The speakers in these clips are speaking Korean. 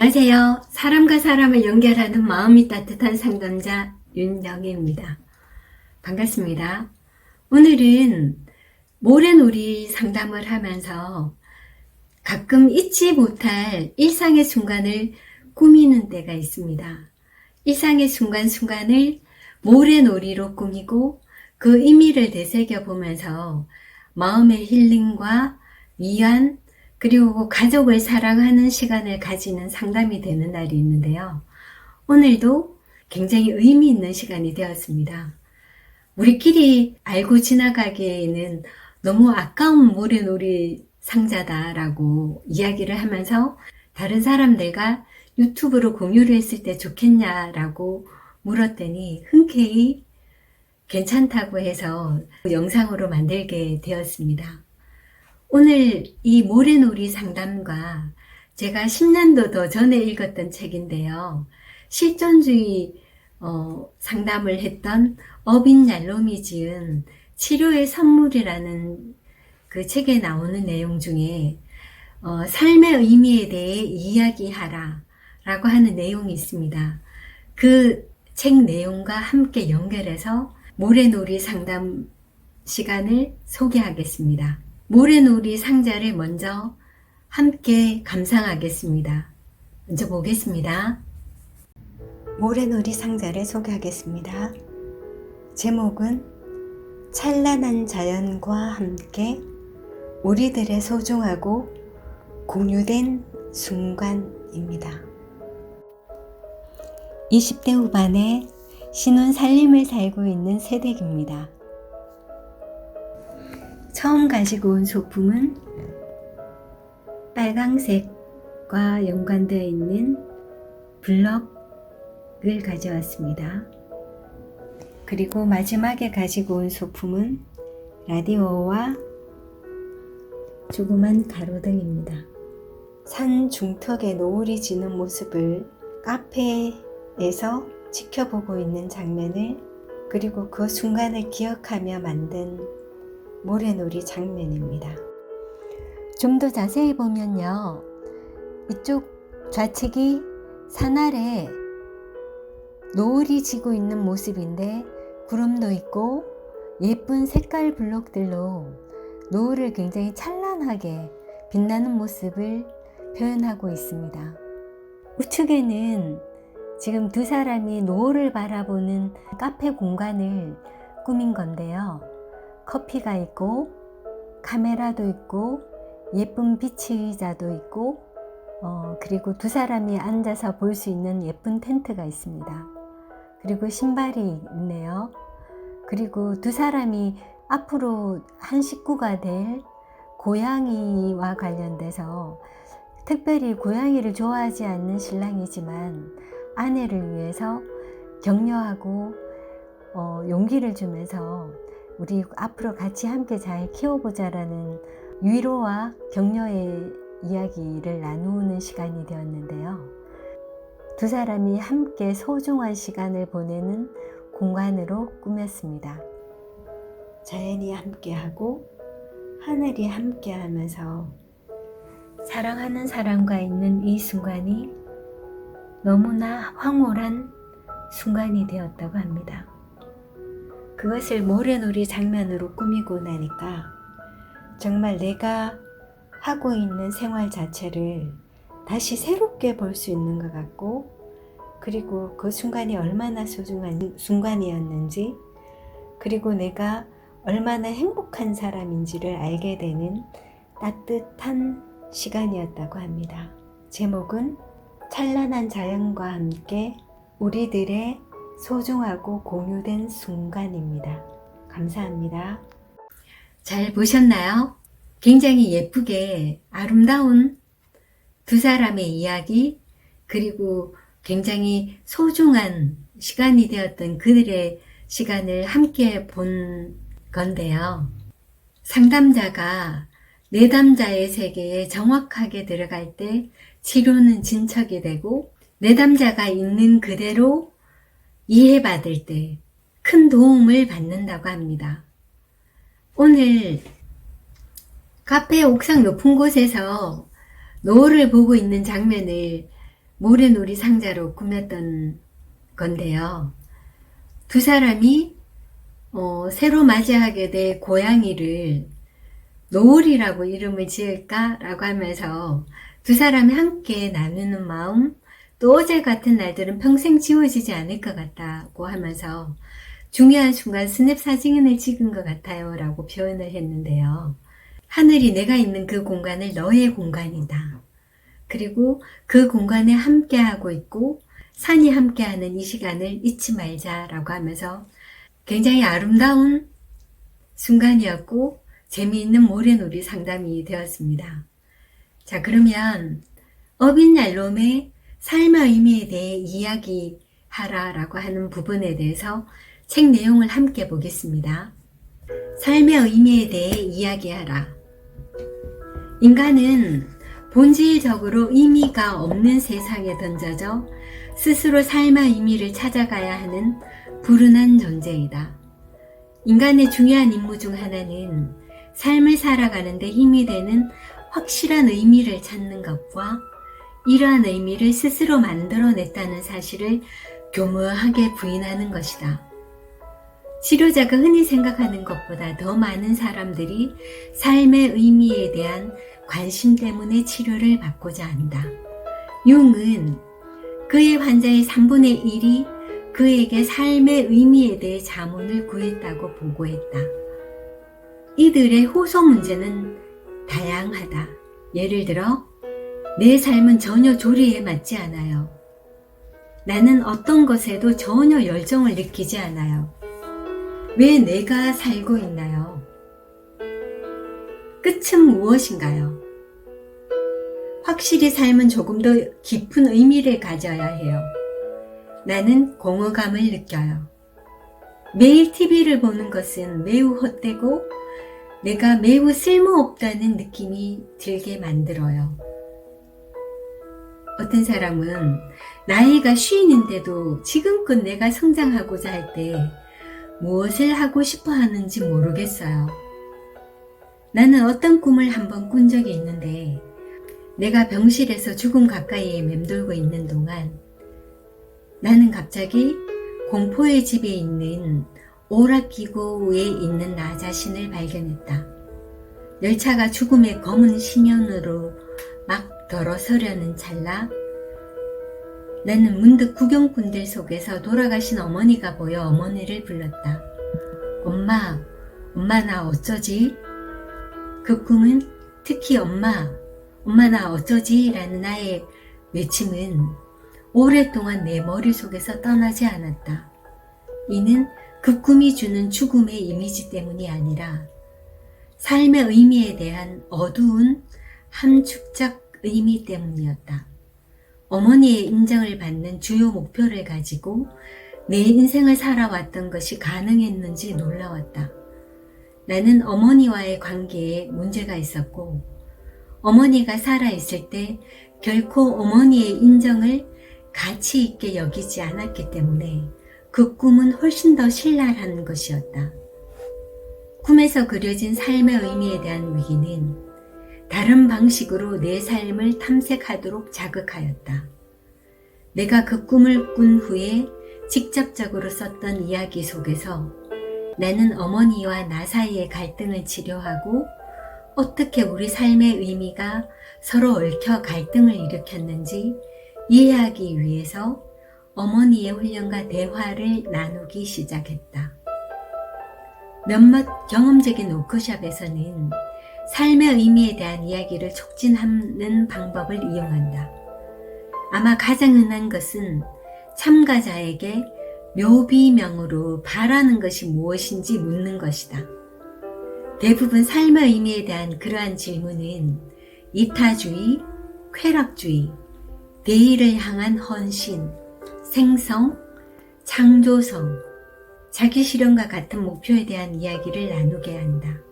안녕하세요. 사람과 사람을 연결하는 마음이 따뜻한 상담자 윤영희입니다. 반갑습니다. 오늘은 모래놀이 상담을 하면서 가끔 잊지 못할 일상의 순간을 꾸미는 때가 있습니다. 일상의 순간순간을 모래놀이로 꾸미고 그 의미를 되새겨 보면서 마음의 힐링과 위안, 그리고 가족을 사랑하는 시간을 가지는 상담이 되는 날이 있는데요. 오늘도 굉장히 의미 있는 시간이 되었습니다. 우리끼리 알고 지나가기에는 너무 아까운 모래놀이 상자다라고 이야기를 하면서 다른 사람들과 유튜브로 공유를 했을 때 좋겠냐라고 물었더니 흔쾌히 괜찮다고 해서 영상으로 만들게 되었습니다. 오늘 이 모래놀이 상담과 제가 10년도 더 전에 읽었던 책인데요. 실존주의 어, 상담을 했던 어빈 얄롬이 지은 치료의 선물이라는 그 책에 나오는 내용 중에 어, 삶의 의미에 대해 이야기하라 라고 하는 내용이 있습니다. 그 책 내용과 함께 연결해서 모래놀이 상담 시간을 소개하겠습니다. 모래놀이 상자를 먼저 함께 감상하겠습니다. 먼저 보겠습니다. 모래놀이 상자를 소개하겠습니다. 제목은 찬란한 자연과 함께 우리들의 소중하고 공유된 순간입니다. 20대 후반에 신혼 살림을 살고 있는 세댁입니다. 처음 가지고 온 소품은 빨강색과 연관되어 있는 블럭을 가져왔습니다. 그리고 마지막에 가지고 온 소품은 라디오와 조그만 가로등입니다. 산 중턱에 노을이 지는 모습을 카페에서 지켜보고 있는 장면을 그리고 그 순간을 기억하며 만든 모래놀이 장면입니다. 좀 더 자세히 보면요. 이쪽 좌측이 산 아래 노을이 지고 있는 모습인데 구름도 있고 예쁜 색깔 블록들로 노을을 굉장히 찬란하게 빛나는 모습을 표현하고 있습니다. 우측에는 지금 두 사람이 노을을 바라보는 카페 공간을 꾸민 건데요. 커피가 있고 카메라도 있고 예쁜 비치 의자도 있고 어, 그리고 두 사람이 앉아서 볼 수 있는 예쁜 텐트가 있습니다. 그리고 신발이 있네요. 그리고 두 사람이 앞으로 한 식구가 될 고양이와 관련돼서 특별히 고양이를 좋아하지 않는 신랑이지만 아내를 위해서 격려하고 어, 용기를 주면서 우리 앞으로 같이 함께 잘 키워보자라는 위로와 격려의 이야기를 나누는 시간이 되었는데요. 두 사람이 함께 소중한 시간을 보내는 공간으로 꾸몄습니다. 자연이 함께하고 하늘이 함께하면서 사랑하는 사람과 있는 이 순간이 너무나 황홀한 순간이 되었다고 합니다. 그것을 모래놀이 장면으로 꾸미고 나니까 정말 내가 하고 있는 생활 자체를 다시 새롭게 볼 수 있는 것 같고 그리고 그 순간이 얼마나 소중한 순간이었는지 그리고 내가 얼마나 행복한 사람인지를 알게 되는 따뜻한 시간이었다고 합니다. 제목은 찬란한 자연과 함께 우리들의 소중하고 공유된 순간입니다. 감사합니다. 잘 보셨나요? 굉장히 예쁘게 아름다운 두 사람의 이야기, 그리고 굉장히 소중한 시간이 되었던 그들의 시간을 함께 본 건데요. 상담자가 내담자의 세계에 정확하게 들어갈 때 치료는 진척이 되고 내담자가 있는 그대로 이해받을 때 큰 도움을 받는다고 합니다. 오늘 카페 옥상 높은 곳에서 노을을 보고 있는 장면을 모래놀이 상자로 꾸몄던 건데요. 두 사람이 어, 새로 맞이하게 될 고양이를 노을이라고 이름을 지을까라고 하면서 두 사람이 함께 나누는 마음, 또 어제 같은 날들은 평생 지워지지 않을 것 같다고 하면서 중요한 순간 스냅 사진을 찍은 것 같아요 라고 표현을 했는데요. 하늘이 내가 있는 그 공간을 너의 공간이다. 그리고 그 공간에 함께하고 있고 산이 함께하는 이 시간을 잊지 말자라고 하면서 굉장히 아름다운 순간이었고 재미있는 모래놀이 상담이 되었습니다. 자 그러면 어빈날롬의 삶의 의미에 대해 이야기하라 라고 하는 부분에 대해서 책 내용을 함께 보겠습니다. 삶의 의미에 대해 이야기하라. 인간은 본질적으로 의미가 없는 세상에 던져져 스스로 삶의 의미를 찾아가야 하는 불운한 존재이다. 인간의 중요한 임무 중 하나는 삶을 살아가는데 힘이 되는 확실한 의미를 찾는 것과 이러한 의미를 스스로 만들어냈다는 사실을 교묘하게 부인하는 것이다. 치료자가 흔히 생각하는 것보다 더 많은 사람들이 삶의 의미에 대한 관심 때문에 치료를 받고자 한다. 융은 그의 환자의 3분의 1이 그에게 삶의 의미에 대해 자문을 구했다고 보고했다. 이들의 호소 문제는 다양하다. 예를 들어, 내 삶은 전혀 조리에 맞지 않아요. 나는 어떤 것에도 전혀 열정을 느끼지 않아요. 왜 내가 살고 있나요? 끝은 무엇인가요? 확실히 삶은 조금 더 깊은 의미를 가져야 해요. 나는 공허감을 느껴요. 매일 TV를 보는 것은 매우 헛되고 내가 매우 쓸모없다는 느낌이 들게 만들어요. 어떤 사람은 나이가 쉰인데도 지금껏 내가 성장하고자 할 때 무엇을 하고 싶어 하는지 모르겠어요. 나는 어떤 꿈을 한번 꾼 적이 있는데 내가 병실에서 죽음 가까이에 맴돌고 있는 동안 나는 갑자기 공포의 집에 있는 오락기구에 있는 나 자신을 발견했다. 열차가 죽음의 검은 심연으로 막 들어서려는 찰나 나는 문득 구경꾼들 속에서 돌아가신 어머니가 보여 어머니를 불렀다. 엄마, 엄마 나 어쩌지? 그 꿈은 특히 엄마, 엄마 나 어쩌지? 라는 나의 외침은 오랫동안 내 머릿속에서 떠나지 않았다. 이는 그 꿈이 주는 죽음의 이미지 때문이 아니라 삶의 의미에 대한 어두운 함축적 의미 때문이었다. 어머니의 인정을 받는 주요 목표를 가지고 내 인생을 살아왔던 것이 가능했는지 놀라웠다. 나는 어머니와의 관계에 문제가 있었고, 어머니가 살아있을 때 결코 어머니의 인정을 가치 있게 여기지 않았기 때문에 그 꿈은 훨씬 더 신랄한 것이었다. 꿈에서 그려진 삶의 의미에 대한 위기는 다른 방식으로 내 삶을 탐색하도록 자극하였다. 내가 그 꿈을 꾼 후에 직접적으로 썼던 이야기 속에서 나는 어머니와 나 사이의 갈등을 치료하고 어떻게 우리 삶의 의미가 서로 얽혀 갈등을 일으켰는지 이해하기 위해서 어머니의 훈련과 대화를 나누기 시작했다. 몇몇 경험적인 워크숍에서는 삶의 의미에 대한 이야기를 촉진하는 방법을 이용한다. 아마 가장 흔한 것은 참가자에게 묘비명으로 바라는 것이 무엇인지 묻는 것이다. 대부분 삶의 의미에 대한 그러한 질문은 이타주의, 쾌락주의, 대의를 향한 헌신, 생성, 창조성, 자기 실현과 같은 목표에 대한 이야기를 나누게 한다.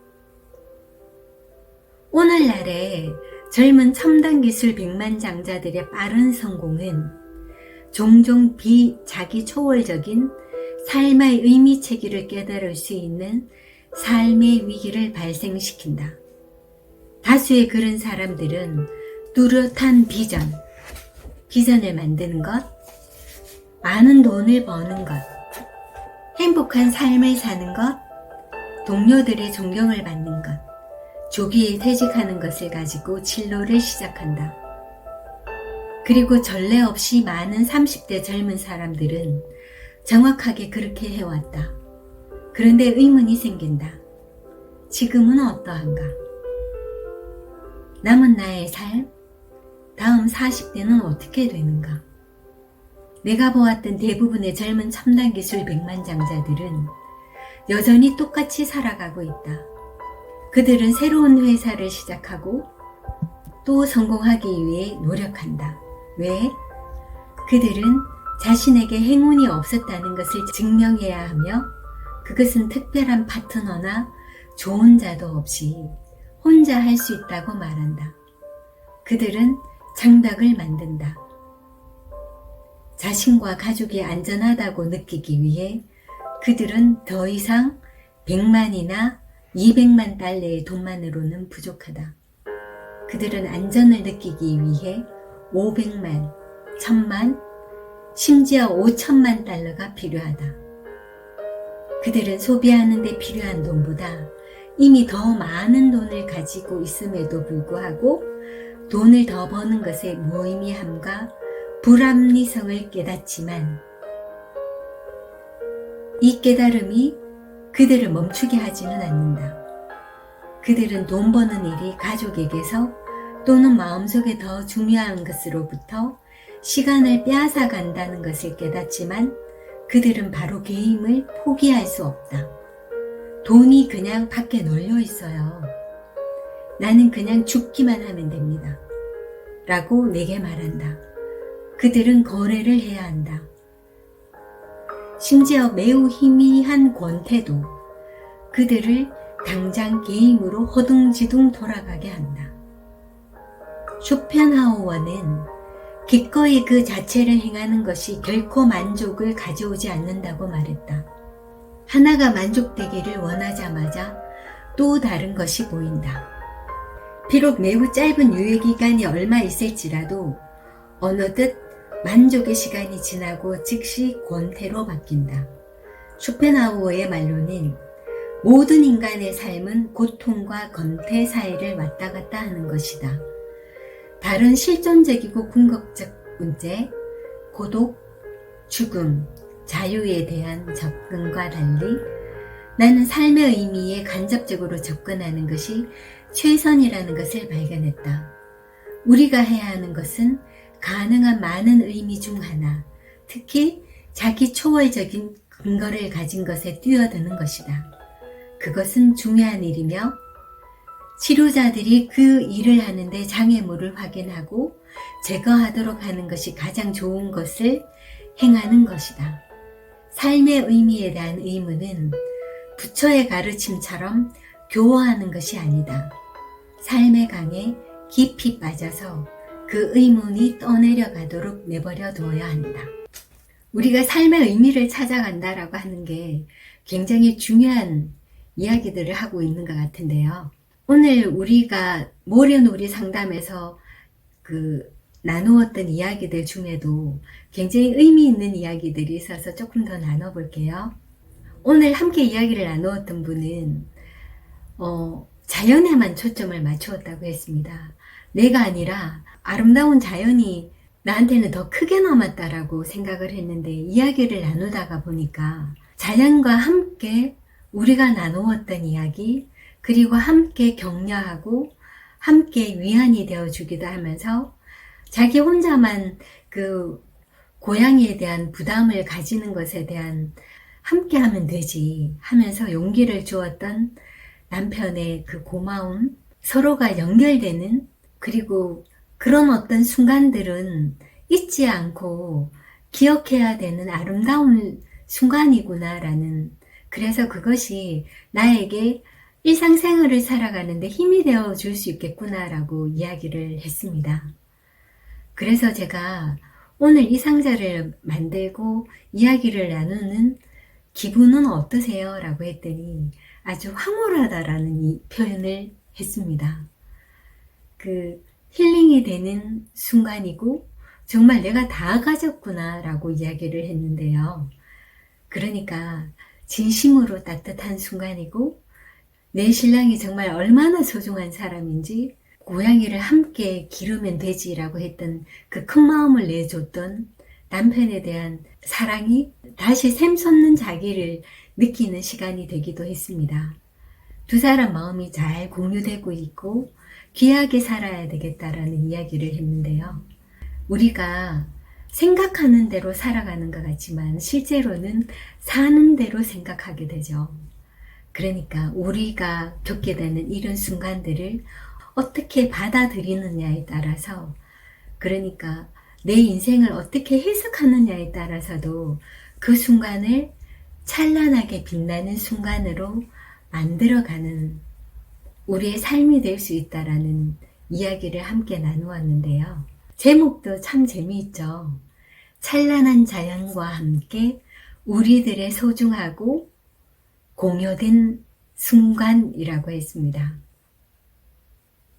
오늘날의 젊은 첨단 기술 백만장자들의 빠른 성공은 종종 비자기 초월적인 삶의 의미 체계를 깨달을 수 있는 삶의 위기를 발생시킨다. 다수의 그런 사람들은 뚜렷한 비전, 비전을 만드는 것, 많은 돈을 버는 것, 행복한 삶을 사는 것, 동료들의 존경을 받는 것, 조기에 퇴직하는 것을 가지고 진로를 시작한다. 그리고 전례 없이 많은 30대 젊은 사람들은 정확하게 그렇게 해왔다. 그런데 의문이 생긴다. 지금은 어떠한가? 남은 나의 삶, 다음 40대는 어떻게 되는가? 내가 보았던 대부분의 젊은 첨단 기술 백만장자들은 여전히 똑같이 살아가고 있다. 그들은 새로운 회사를 시작하고 또 성공하기 위해 노력한다. 왜? 그들은 자신에게 행운이 없었다는 것을 증명해야 하며 그것은 특별한 파트너나 좋은 자도 없이 혼자 할 수 있다고 말한다. 그들은 장닭을 만든다. 자신과 가족이 안전하다고 느끼기 위해 그들은 더 이상 100만이나 200만 달러의 돈만으로는 부족하다. 그들은 안전을 느끼기 위해 500만, 1000만, 심지어 5천만 달러가 필요하다. 그들은 소비하는 데 필요한 돈보다 이미 더 많은 돈을 가지고 있음에도 불구하고 돈을 더 버는 것의 무의미함과 불합리성을 깨닫지만 이 깨달음이 그들을 멈추게 하지는 않는다. 그들은 돈 버는 일이 가족에게서 또는 마음속에 더 중요한 것으로부터 시간을 빼앗아 간다는 것을 깨닫지만 그들은 바로 게임을 포기할 수 없다. 돈이 그냥 밖에 널려 있어요. 나는 그냥 죽기만 하면 됩니다. 라고 내게 말한다. 그들은 거래를 해야 한다. 심지어 매우 희미한 권태도 그들을 당장 게임으로 허둥지둥 돌아가게 한다. 쇼펜하우어는 기꺼이 그 자체를 행하는 것이 결코 만족을 가져오지 않는다고 말했다. 하나가 만족되기를 원하자마자 또 다른 것이 보인다. 비록 매우 짧은 유예기간이 얼마 있을지라도 어느덧 만족의 시간이 지나고 즉시 권태로 바뀐다. 쇼펜하우어의 말로는 모든 인간의 삶은 고통과 권태 사이를 왔다 갔다 하는 것이다. 다른 실존적이고 궁극적 문제, 고독, 죽음, 자유에 대한 접근과 달리 나는 삶의 의미에 간접적으로 접근하는 것이 최선이라는 것을 발견했다. 우리가 해야 하는 것은 가능한 많은 의미 중 하나, 특히 자기 초월적인 근거를 가진 것에 뛰어드는 것이다. 그것은 중요한 일이며 치료자들이 그 일을 하는데 장애물을 확인하고 제거하도록 하는 것이 가장 좋은 것을 행하는 것이다. 삶의 의미에 대한 의문은 부처의 가르침처럼 교화하는 것이 아니다. 삶의 강에 깊이 빠져서 그 의문이 떠내려가도록 내버려 두어야 한다. 우리가 삶의 의미를 찾아간다라고 하는 게 굉장히 중요한 이야기들을 하고 있는 것 같은데요. 오늘 우리가 모래놀이 상담에서 그 나누었던 이야기들 중에도 굉장히 의미 있는 이야기들이 있어서 조금 더 나눠볼게요. 오늘 함께 이야기를 나누었던 분은 어, 자연에만 초점을 맞추었다고 했습니다. 내가 아니라 아름다운 자연이 나한테는 더 크게 남았다라고 생각을 했는데 이야기를 나누다가 보니까 자연과 함께 우리가 나누었던 이야기 그리고 함께 격려하고 함께 위안이 되어 주기도 하면서 자기 혼자만 그 고양이에 대한 부담을 가지는 것에 대한 함께 하면 되지 하면서 용기를 주었던 남편의 그 고마움, 서로가 연결되는 그리고 그런 어떤 순간들은 잊지 않고 기억해야 되는 아름다운 순간이구나라는 그래서 그것이 나에게 일상생활을 살아가는데 힘이 되어 줄 수 있겠구나라고 이야기를 했습니다. 그래서 제가 오늘 이 상자를 만들고 이야기를 나누는 기분은 어떠세요? 라고 했더니 아주 황홀하다라는 이 표현을 했습니다. 그 힐링이 되는 순간이고 정말 내가 다 가졌구나라고 이야기를 했는데요. 그러니까 진심으로 따뜻한 순간이고 내 신랑이 정말 얼마나 소중한 사람인지 고양이를 함께 기르면 되지라고 했던 그 큰 마음을 내줬던 남편에 대한 사랑이 다시 샘솟는 자기를 느끼는 시간이 되기도 했습니다. 두 사람 마음이 잘 공유되고 있고 귀하게 살아야 되겠다라는 이야기를 했는데요. 우리가 생각하는 대로 살아가는 것 같지만 실제로는 사는 대로 생각하게 되죠. 그러니까 우리가 겪게 되는 이런 순간들을 어떻게 받아들이느냐에 따라서 그러니까 내 인생을 어떻게 해석하느냐에 따라서도 그 순간을 찬란하게 빛나는 순간으로 만들어가는 우리의 삶이 될 수 있다라는 이야기를 함께 나누었는데요. 제목도 참 재미있죠. 찬란한 자연과 함께 우리들의 소중하고 공유된 순간이라고 했습니다.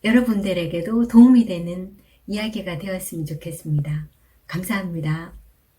여러분들에게도 도움이 되는 이야기가 되었으면 좋겠습니다. 감사합니다.